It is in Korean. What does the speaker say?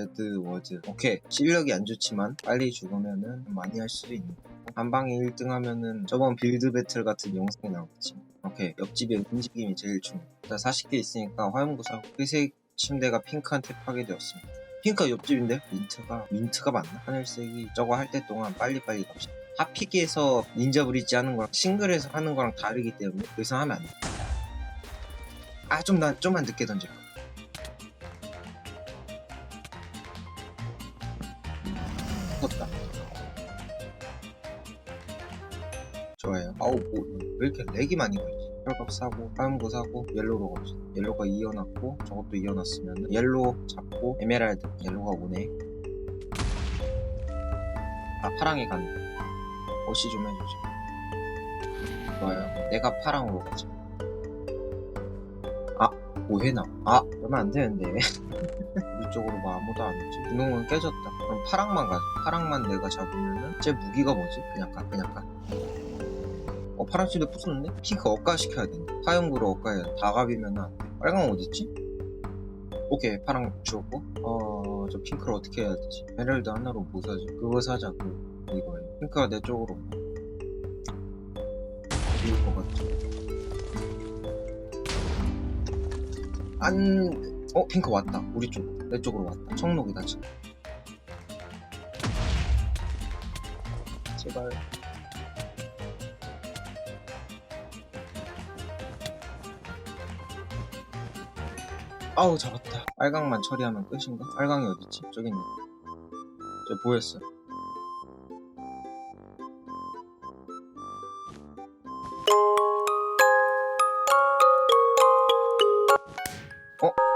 배드 워즈 오케이. 실력이 안 좋지만 빨리 죽으면은 많이 할 수도 있는 거고. 한 방에 1등 하면은 저번 빌드 배틀 같은 영상이 나오겠지. 오케이. 옆집의 움직임이 제일 중요해. 자 40개 있으니까 화염구사 회색 침대가 핑크한테 파괴되었습니다. 핑크가 옆집인데? 민트가 민트가 맞나? 하늘색이 저거 할 때 동안 빨리빨리 갑시다. 하피기에서 닌자 브리지 하는 거랑 싱글에서 하는 거랑 다르기 때문에 그래서 하면 안 돼. 아, 좀, 나, 좀만 늦게 던질까. 떴다. 좋아요. 아우, 뭐, 왜 이렇게 렉이 많이 걸리지? 혈갑 사고, 화염구 사고, 옐로로 갑시다. 옐로가 이어놨고, 저것도 이어놨으면, 옐로 잡고, 에메랄드. 옐로가 오네. 아, 파랑이 간다. 어시 좀 해주지. 좋아요. 내가 파랑으로 가자. 아, 오해나. 아, 그러면 안 되는데. 우리 쪽으로 뭐 아무도 안 오지. 분홍은 깨졌다. 그럼 파랑만 가자. 파랑만 내가 잡으면은, 제 무기가 뭐지? 그냥 가, 그냥 가. 어, 파랑씨도 부쉈네? 핑크 억가 시켜야 된다. 화염구로 억가해야 돼. 다갑이면 안 돼. 빨강 어딨지? 오케이, 파랑 주었고. 어, 저 핑크를 어떻게 해야 되지? 에merald 하나로 뭐 사지? 그거 사자고. 이거예요. 핑크가 내 쪽으로 것 같지? 안, 어, 핑크 왔다. 우리 쪽. 내 쪽으로 왔다. 청록이다, 지금. 제발. 아우, 잡았다. 빨강만 처리하면 끝인가? 빨강이 어딨지? 저기 있네. 저 보였어. お。